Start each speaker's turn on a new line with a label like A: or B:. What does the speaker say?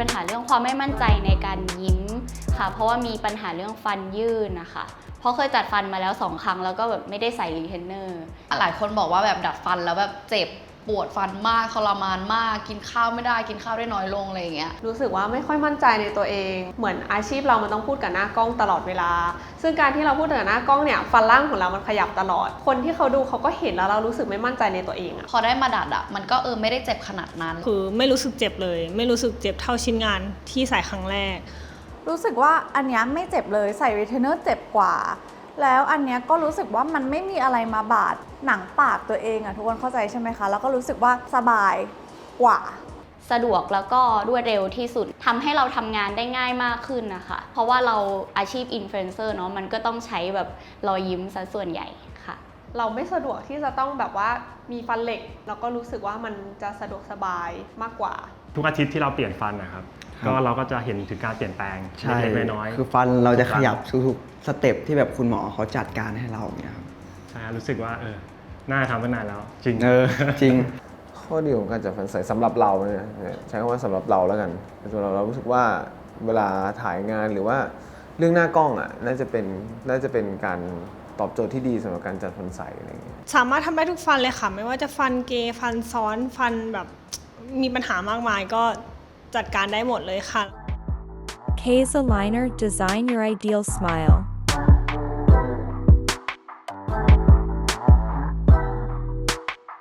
A: ปัญหาเรื่องความไม่มั่นใจในการยิ้มค่ะ เพราะว่ามีปัญหาเรื่องฟันยื่นนะคะ เพราะเคยจัดฟันมาแล้วสองครั้งแล้วก็แบบไม่ได้ใส่รีเทนเนอร์
B: หลายคนบอกว่าแบบดัดฟันแล้วแบบเจ็บ ปวดฟันมากทรมานมาก กินข้าวไม่ได้กินข้าวได้น้อยลงอะไรอย่างเงี้ย
C: รู้สึกว่าไม่ค่อยมั่นใจในตัวเอง เหมือนอาชีพเรามันต้องพูดกับหน้ากล้องตลอดเวลา ซึ่งการที่เราพูดกับหน้ากล้องเนี่ยฟันล่างของเรามันขยับตลอด คนที่เขาดูเขาก็เห็นแล้วเรารู้สึกไม่มั่นใจในตัวเองอะ
B: พอได้มาดัดอะมันก็เออไม่ได้เจ็บขนาดนั้น
D: คือไม่รู้สึกเจ็บเลย ไม่รู้สึกเจ็บเท่าชิ้นงานที่ใส่ครั้งแรก
E: รู้สึกว่าอันเนี้ยไม่เจ็บเลยใส่รีเทนเนอร์เจ็บกว่า แล้วอันเนี้ยก็รู้สึกว่ามันไม่มีอะไรมาบาดหนังปากตัวเองอะทุกคนเข้าใจใช่ไหมคะ แล้วก็รู้สึกว่าสบายกว่า
A: สะดวกแล้วก็รวดเร็วที่สุดทำให้เราทำงานได้ง่ายมากขึ้นนะคะ เพราะว่าเราอาชีพอินฟลูเอนเซอร์เนาะมันก็ต้องใช้แบบรอยยิ้มซะส่วนใหญ่ค่ะ
C: เราไม่สะดวกที่จะต้องแบบว่ามีฟันเหล็กแล้วก็รู้สึกว่ามันจะสะดวกสบายมากกว่า
F: ทุกอาทิตย์ที่เราเปลี่ยนฟันนะครับ
G: ครับ
F: ก็เราก็จะเห็นถึงการเปลี่ยนแปลง
G: ใช่
F: เล็กๆน้อยๆ
G: คือฟันเราจะขยับทุกๆสเต็ปที่แบบคุณหมอเขาจัดการให้เราเนี่ยครับ
F: ใช่ครับรู้สึกว่าเออน่าทำตั้งนานแล้ว จริง
G: เออ จริง
H: ข้อดีของการจัดฟันใสสำหรับเราเนี่ยใช้คำว่าสำหรับเราแล้วกันสำหรับเรารู้สึกว่าเวลาถ่ายงานหรือว่าเรื่องหน้ากล้องอะน่าจะเป็นน่าจะเป็นการตอบโจทย์ที่ดีสำหรับการจัดฟันใสอะไรอย่างเงี้ย
D: สามารถทำได้ทุกฟันเลยค่ะ ไม่ว่าจะฟันเกย์ฟันซ้อนฟันแบบมีปัญหามากมายก็ จัดการได้หมดเลยค่ะ
I: K's Aligner Design Your Ideal Smile.